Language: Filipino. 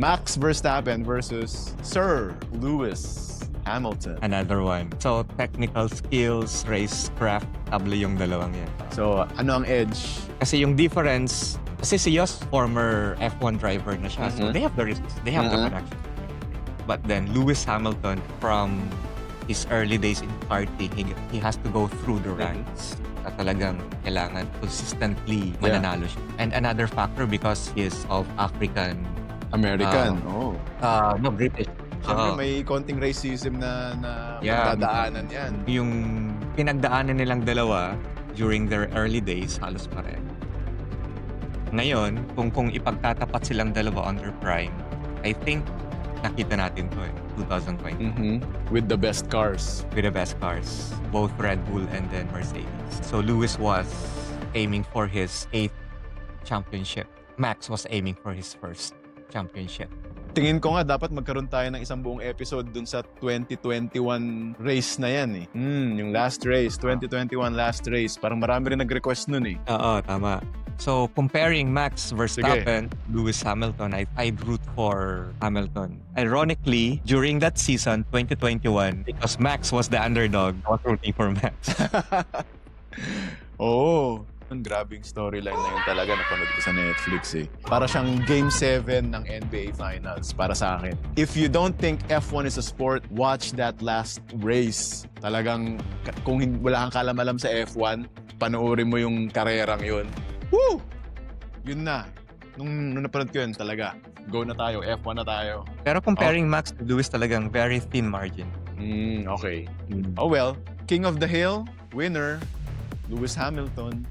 Max Verstappen versus Sir Lewis Hamilton. Another one. So, technical skills, racecraft, table yung dalawang yan. So, ano ang edge? Kasi yung difference, kasi si Yos, former F1 driver na siya. So, Mhm. they have the risks. They have the Mhm. connection. But then, Lewis Hamilton, from his early days in karting, he, he has to go through the Mhm. ranks. Na talagang kailangan consistently mananalo siya. And another factor because he is of African, American. oh. uh, no, British. Siyempre, Oo. may konting racism na, na Yeah. pagdadaanan yan. yung pinagdaanan nilang dalawa during their early days, halos pareho. Ngayon, kung kung ipagtatapat silang dalawa their prime, I think nakita natin to eh, 2020 Mhm. With the best cars. with the best cars, both Red Bull and then Mercedes. So Lewis was aiming for his eighth championship. Max was aiming for his first championship. Tingin ko nga dapat magkaroon tayo ng isang buong episode dun sa 2021 race na yan eh. Hmm, yung last race, 2021 last race. Parang marami rin nag-request nun eh. Oo, tama. So, comparing Max Verstappen, Lewis Hamilton, I, I'd root for Hamilton. Ironically, during that season, 2021, because Max was the underdog, I was rooting for Max. Oo. Ang grabing storyline na yun talaga napanood ko sa Netflix eh. Para siyang Game 7 ng NBA Finals para sa akin. If you don't think F1 is a sport, watch that last race. Talagang kung wala kang kalamalam sa F1, panoorin mo yung karerang yun. Woo! Yun na. Nung, nung napanood ko yun talaga. Go na tayo, F1 na tayo. Pero comparing Max to Lewis talagang very thin margin. Hmm, okay. Oh well, King of the Hill, winner, Lewis Hamilton.